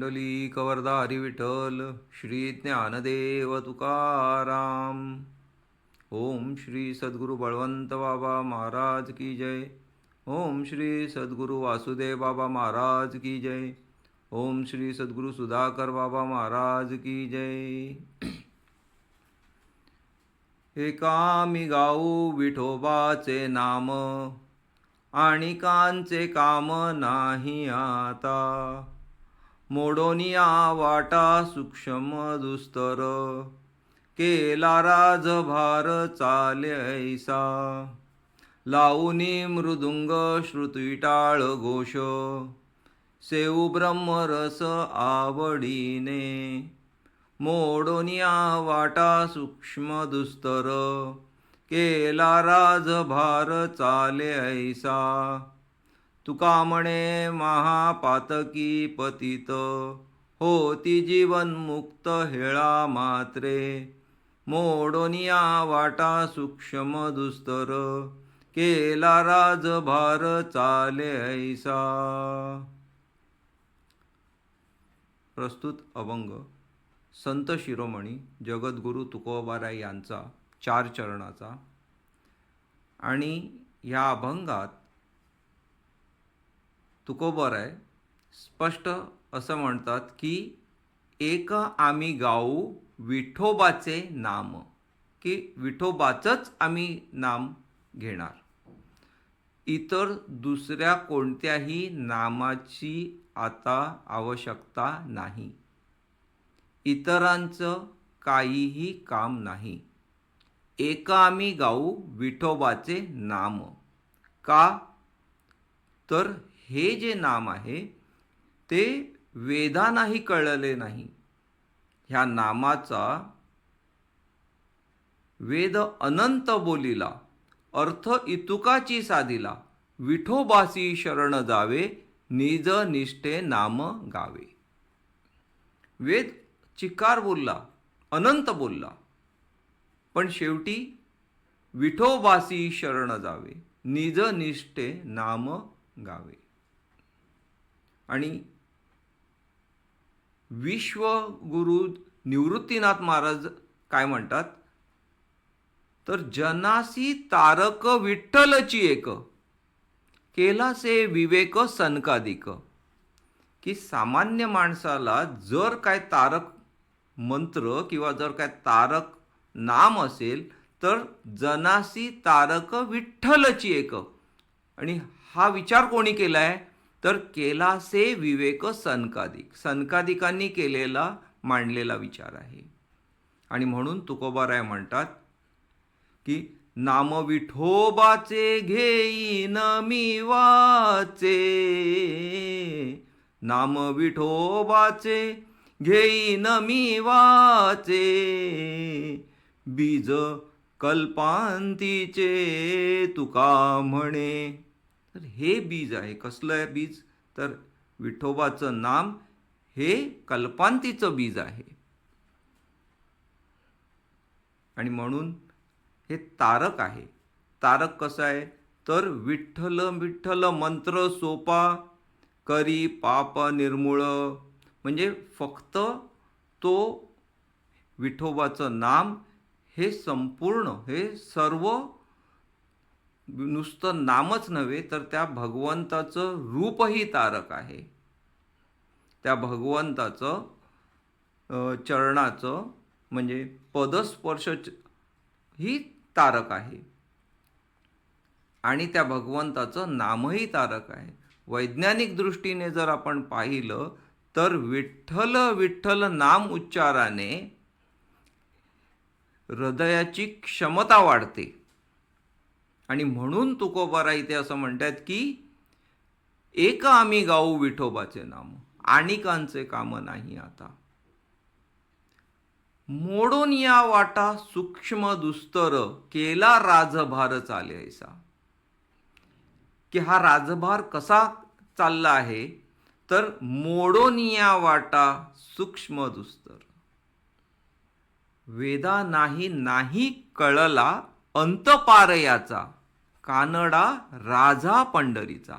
कुंडली कवरदा हरी विठ्ठल श्री ज्ञानदेव तुकाराम. ओम श्री सद्गुरु बळवंत बाबा महाराज की जय. ओम श्री सद्गुरु वासुदेव बाबा महाराज की जय. ओम श्री सद्गुरु सुधाकर बाबा महाराज की जय. एकामी गाऊ विठोबाचे नाम आणि कांचे काम नाही आता. मोडोनिया वाटा सूक्ष्म दुस्तर केला राजभार चाले ऐसा. लावणी मृदुंग श्रुतिटाळ घोष. सेऊ ब्रह्मरस आवडीने. मोडोनिया वाटा सूक्ष्म दुस्तर केला राजभार चाले ऐसा. तुका म्हणे महापातकी पतित. होती जीवन मुक्त हेळा मात्रे. मोडोनिया वाटा सूक्ष्म दुस्तर. केला राजभार चाले ऐसा. प्रस्तुत अभंग. संत शिरोमणी जगद्गुरु तुकोबाराय यांचा चार चरणाचा. आणि ह्या अभंगात तुकोबराय स्पष्ट असं म्हणतात की एक आम्ही गाऊ विठोबाचे नाम की विठोबाचंच आम्ही नाम घेणार. इतर दुसऱ्या कोणत्याही नामाची आता आवश्यकता नाही. इतरांचं काहीही काम नाही. एका आम्ही गाऊ विठोबाचे नाम का? तर हे जे नाम आहे ते वेदांनाही कळले नाही. ह्या नामाचा वेद अनंत बोलिला अर्थ इतुकाची साधिला विठोबासी शरण जावे निज निष्ठे नाम गावे. वेद चिकार बोलला अनंत बोलला पण शेवटी विठोबासी शरण जावे निज निष्ठे नाम गावे. आणि विश्वगुरु निवृत्तीनाथ महाराज काय म्हणतात? तर जनासी तारक विठ्ठलची एक केला से विवेक सनकादिक. की सामान्य माणसाला जर काय तारक मंत्र किंवा जर काय तारक नाम असेल तर जनासी तारक विठ्ठलची एक. आणि हा विचार कोणी केला आहे तर केला से विवेक सनकादिक. सनकादिकांनी केलेला मांडलेला विचार आहे. आणि म्हणून तुकोबाराय म्हणतात की नाम विठोबाचे घेईन मी वाचे. नाम विठोबाचे घेईन मी वाचे. बीज कल्पांतीचे तुका म्हणे. तर हे बीज आहे. कसलं आहे बीज? तर विठोबाचं नाम हे कल्पांतीचं बीज आहे. आणि म्हणून हे तारक आहे. तारक कसं आहे? तर विठ्ठल विठ्ठल मंत्र सोपा करी पाप निर्मूळ. म्हणजे फक्त तो विठोबाचं नाम हे संपूर्ण हे सर्व नुसतं नामच नव्हे तर त्या भगवंताचं रूपही तारक आहे. त्या भगवंताचं चरणाचं म्हणजे पदस्पर्श ही तारक आहे. आणि त्या भगवंताचं नामही तारक आहे. वैज्ञानिक दृष्टीने जर आपण पाहिलं तर विठ्ठल विठ्ठल नाम उच्चाराने हृदयाची क्षमता वाढते. आणि म्हणून तुकोबारा इथे असं म्हणतात की एक आम्ही गाऊ विठोबाचे नाम आणिकांचे काम नाही आता. मोडून या वाटा सूक्ष्म दुस्तर केला राजभार चालायचा. की हा राजभार कसा चालला आहे? तर मोडून या वाटा सूक्ष्म दुस्तर. वेदा नाही नाही कळला अंतपार याचा. कानडा राजा पंढरीचा.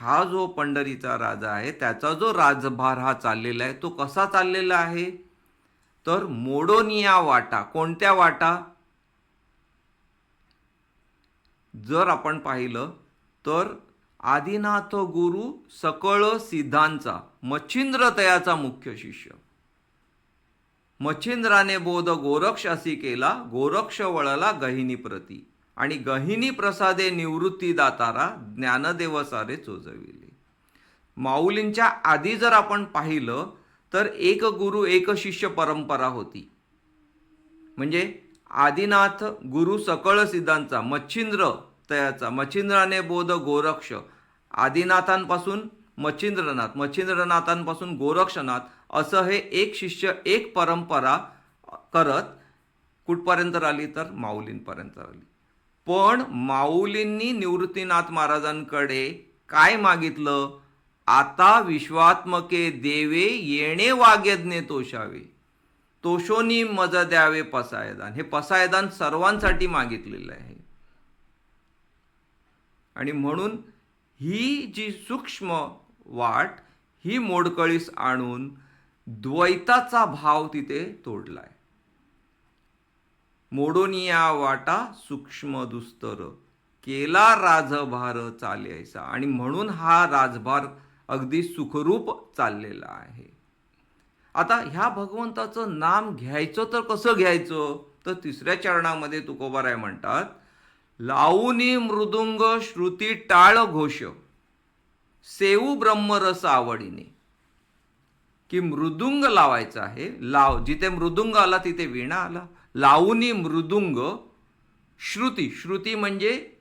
हा जो पंढरीचा राजा आहे त्याचा जो राजभार हा चाललेला आहे तो कसा चाललेला आहे? तर मोडोनिया वाटा कोणत्या वाटा? जर आपण पाहिलं तर आदिनाथ गुरु सकळ सिद्धांचा मच्छिंद्र तयाचा मुख्य शिष्य. मच्छिंद्राने बोध गोरक्ष असी केला गोरक्ष वळला गहिनी प्रती आणि गहिनी प्रसादे निवृत्ती दातारा ज्ञानदेव सारे चोजविले. माऊलींच्या आधी जर आपण पाहिलं तर एक गुरु एक शिष्य परंपरा होती. म्हणजे आदिनाथ गुरु सकळ सिद्धांचा मच्छिंद्र तयाचा मच्छिंद्राने बोध गोरक्ष आदिनाथांपासून मच्छिंद्रनाथ मच्छिंद्रनाथांपासून गोरक्षनाथ असं हे एक शिष्य एक परंपरा करत कुठपर्यंत आली तर माऊलींपर्यंत आली पण माऊलींनी निवृत्तीनाथ महाराजांकडे काय मागितलं? आता विश्वात्मके देवे येणे वाग्यज्ञे तोषावे. तोषोनी मज द्यावे पसायदान. हे पसायदान सर्वांसाठी मागितलेलं आहे. आणि म्हणून ही जी सूक्ष्म वाट ही मोडकळीस आणून द्वैताचा भाव तिथे तोडलाय. मोडोनिया वाटा सूक्ष्म दुस्तर केला राजभार चालायचा आणि म्हणून हा राजभार अगदी सुखरूप चाललेला आहे. आता ह्या भगवंताचं नाम घ्यायचं तर कसं घ्यायचं? तर तिसऱ्या चरणामध्ये तुकोबाराय म्हणतात लावणी मृदुंग श्रुती टाळ घोष सेऊ ब्रह्मरस आवडीने. की मृदुंग लावायचा आहे लाव जिथे मृदुंग आला तिथे वीणा आला. लावणी मृदुंग श्रुती. श्रुती म्हणजे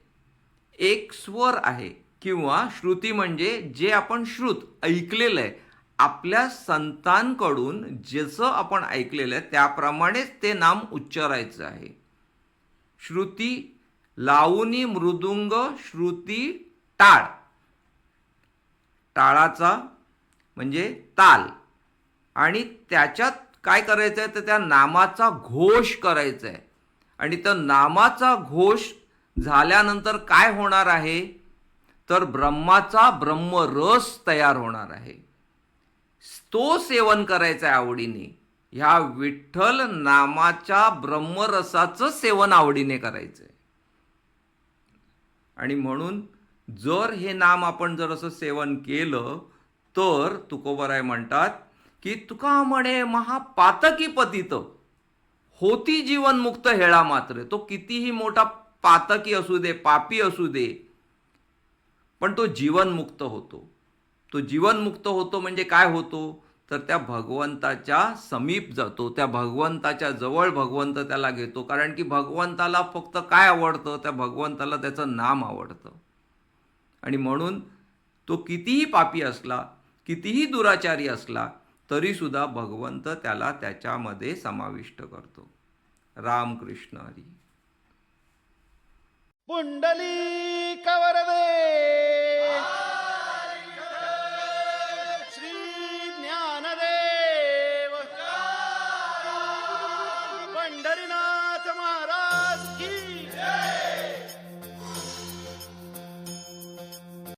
एक स्वर आहे किंवा श्रुती म्हणजे जे आपण श्रुत ऐकलेलं आहे आपल्या संतांकडून जसं आपण ऐकलेलं आहे त्याप्रमाणेच ते नाम उच्चारायचं आहे. श्रुती लावणी मृदुंग श्रुती टाळ. टाळाचा म्हणजे ताल. आणि त्याच्यात काय करायचं आहे तर त्या नामाचा घोष करायचा आहे आणि त्या नामाचा घोष झाल्यानंतर काय होणार आहे? तर ब्रह्माचा ब्रह्मरस तयार होणार आहे. तो सेवन करायचा आहे आवडीने. ह्या विठ्ठल नामाच्या ब्रह्मरसाचं सेवन आवडीने करायचं आहे आणि म्हणून जर हे नाम आपण जर असं सेवन केलं तर तुकोबराय म्हणतात की तुका म्हणे महापातकी पतित होती जीवनमुक्त हेळा मात्र. तो कितीही मोठा पातकी असू दे पापी असू दे पण तो जीवनमुक्त होतो. तो जीवनमुक्त होतो म्हणजे काय होतो? तर त्या भगवंताच्या समीप जातो. त्या भगवंताच्या जवळ भगवंत त्याला घेतो. कारण की भगवंताला फक्त काय आवडतं? त्या भगवंताला त्याचं नाम आवडतं. आणि म्हणून तो कितीही पापी असला कितीही दुराचारी असला तरीसुद्धा भगवंत त्याला त्याच्यामध्ये समाविष्ट करतो. रामकृष्ण हरी. पुंडली